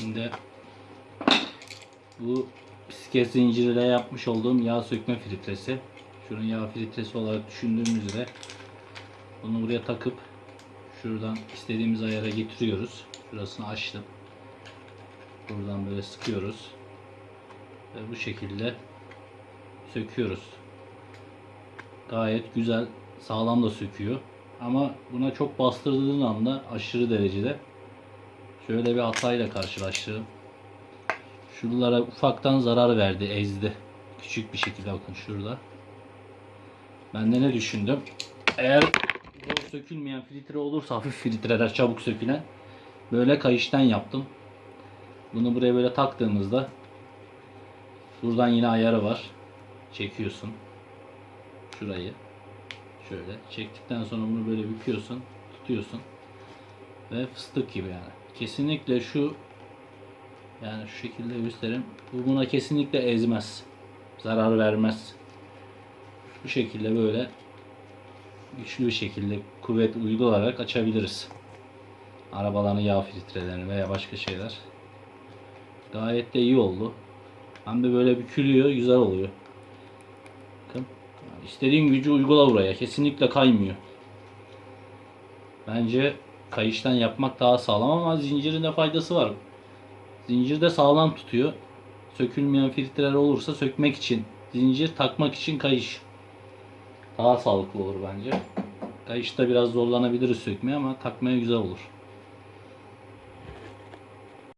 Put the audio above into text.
Şimdi bu bisiklet zinciriyle yapmış olduğum yağ sökme filtresi. Şunun yağ filtresi olarak düşündüğümüz üzere bunu buraya takıp şuradan istediğimiz ayara getiriyoruz. Şurasını açtım. Buradan böyle sıkıyoruz. Ve bu şekilde söküyoruz. Gayet güzel, sağlam da söküyor. Ama buna çok bastırdığın anda aşırı derecede şöyle bir hatayla karşılaştım. Şuralara ufaktan zarar verdi, ezdi. Küçük bir şekilde bakın şurada. Ben de ne düşündüm? Eğer zor sökülmeyen filtre olursa hafif filtreler çabuk sökülen böyle kayıştan yaptım. Bunu buraya böyle taktığımızda buradan yine ayarı var. Çekiyorsun. Şurayı. Şöyle çektikten sonra bunu böyle büküyorsun, tutuyorsun. Ve fıstık gibi yani. Kesinlikle şu yani şu şekilde göstereyim. Bu buna kesinlikle ezmez. Zarar vermez. Bu şekilde böyle güçlü bir şekilde kuvvet uygulayarak açabiliriz. Arabaların yağ filtrelerini veya başka şeyler. Gayet de iyi oldu. Hem de böyle bükülüyor, güzel oluyor. Bakın. İstediğin gücü uygula buraya. Kesinlikle kaymıyor. Bence kayıştan yapmak daha sağlam ama zincirin de faydası var. Zincir de sağlam tutuyor. Sökülmeyen filtreler olursa sökmek için, zincir takmak için kayış. Daha sağlıklı olur bence. Kayışta biraz zorlanabiliriz sökmeye ama takmaya güzel olur.